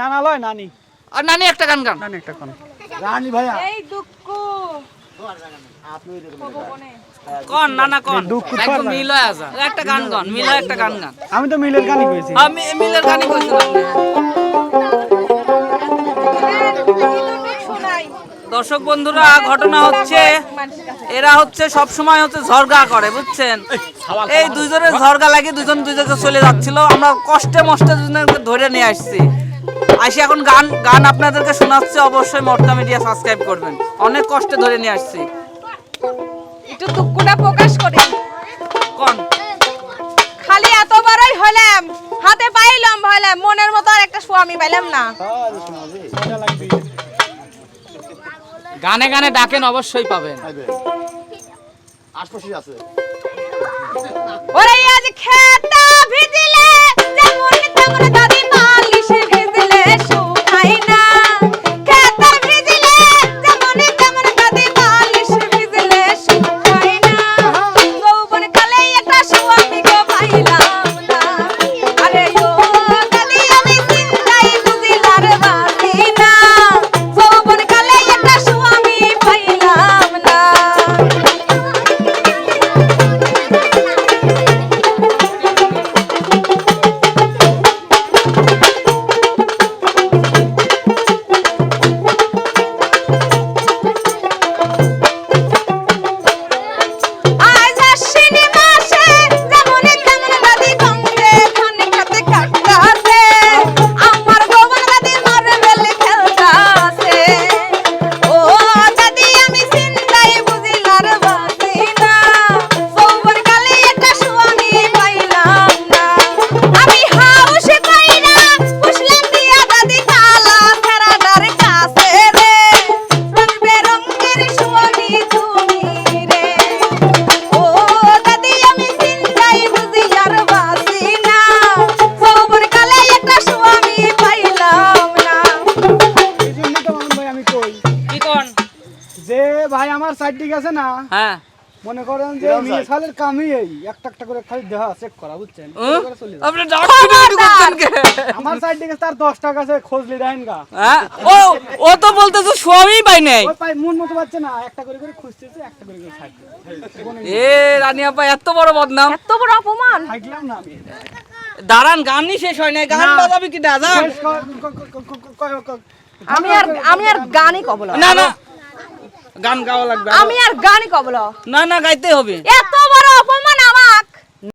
নানা লয় নানি। আর নানি একটা গান গান। নানি একটা রানী ভাইয়া। এই দুঃখ। কোন নানা কোন? একদম লাগে। মিল আছে একটা গান গান মিল একটা গান গান। আমি তো মিলের গানই কইছি। আমি মিলের গানই কইছিলাম। দর্শক বন্ধুরা ঘটনা হচ্ছে এরা হচ্ছে সব সময় হচ্ছে ঝরগা করে বুঝছেন? এই দুইজনের ঝরগা লাগে দুজন দুইজনকে চলে যাচ্ছিল। আমরা কষ্টে মষ্টে দুজনকে ধরে নিয়ে আসছি। আসি এখন গান গান আপনাদেরকে শোনাচ্ছে অবশ্যই মটকা মিডিয়া সাবস্ক্রাইব করবেন। অনেক কষ্টে ধরে নিয়ে আসছি। একটু দুঃখটা প্রকাশ করি। কোন? খালি এতবারই হলাম হাতে পাইলাম হলাম মনের মতো আর একটা স্বামী পাইলাম না। গানে গানে ডাকেন অবশ্যই পাবেন। আশপাশে আছে। ওরে আজ খেতা আমার সাইড দিকে আছে না হ্যাঁ মনে করেন যে কিরম মেয়ে side? সালের কামই এই একটা একটা করে খালি দেহা চেক করা বুঝছেন। আপনি ডাক্তারি করছেন কে আমার সাইড দিকে তার দশ টাকা আছে খোঁজলি রাখেন গা হ্যাঁ ও ও তো বলতেছে স্বামী পাই নাই ওই পাই মন মতো পাচ্ছে না একটা করে করে খুঁজতেছে একটা করে করে সাইড এ রানী আপা এত বড় বদনাম এত বড় অপমান থাকলাম না আমি দাঁড়ান গানই শেষ হয় নাই গান না। বাজাবি কি দাদা আমি আর আমি আর গানই কবল না না গান গাওয়া লাগবে আমি আর গানই কবল না না গাইতে হবে। এত